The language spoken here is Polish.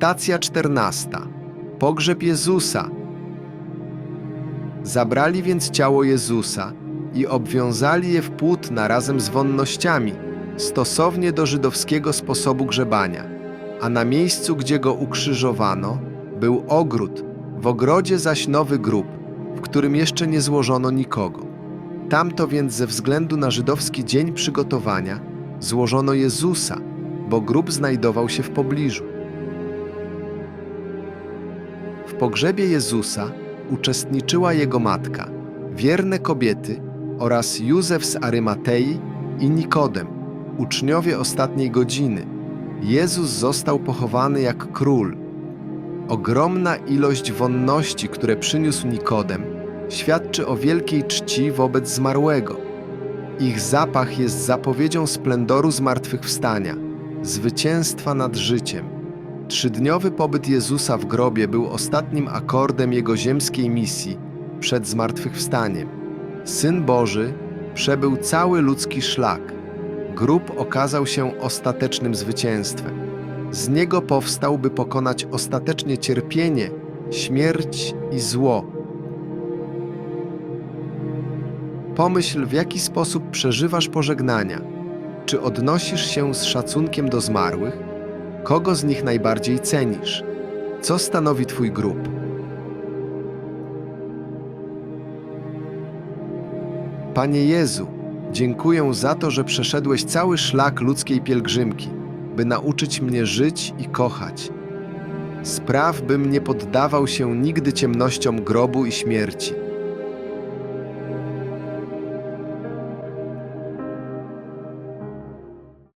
Stacja czternasta. Pogrzeb Jezusa. Zabrali więc ciało Jezusa i obwiązali je w płótna razem z wonnościami, stosownie do żydowskiego sposobu grzebania. A na miejscu, gdzie go ukrzyżowano, był ogród, w ogrodzie zaś nowy grób, w którym jeszcze nie złożono nikogo. Tamto więc ze względu na żydowski dzień przygotowania złożono Jezusa, bo grób znajdował się w pobliżu. Pogrzebie Jezusa uczestniczyła jego matka, wierne kobiety oraz Józef z Arymatei i Nikodem, uczniowie ostatniej godziny. Jezus został pochowany jak król. Ogromna ilość wonności, które przyniósł Nikodem, świadczy o wielkiej czci wobec zmarłego. Ich zapach jest zapowiedzią splendoru zmartwychwstania, zwycięstwa nad życiem. Trzydniowy pobyt Jezusa w grobie był ostatnim akordem jego ziemskiej misji przed zmartwychwstaniem. Syn Boży przebył cały ludzki szlak. Grób okazał się ostatecznym zwycięstwem. Z niego powstał, by pokonać ostatecznie cierpienie, śmierć i zło. Pomyśl, w jaki sposób przeżywasz pożegnania. Czy odnosisz się z szacunkiem do zmarłych? Kogo z nich najbardziej cenisz? Co stanowi Twój grób? Panie Jezu, dziękuję za to, że przeszedłeś cały szlak ludzkiej pielgrzymki, by nauczyć mnie żyć i kochać. Spraw, bym nie poddawał się nigdy ciemnościom grobu i śmierci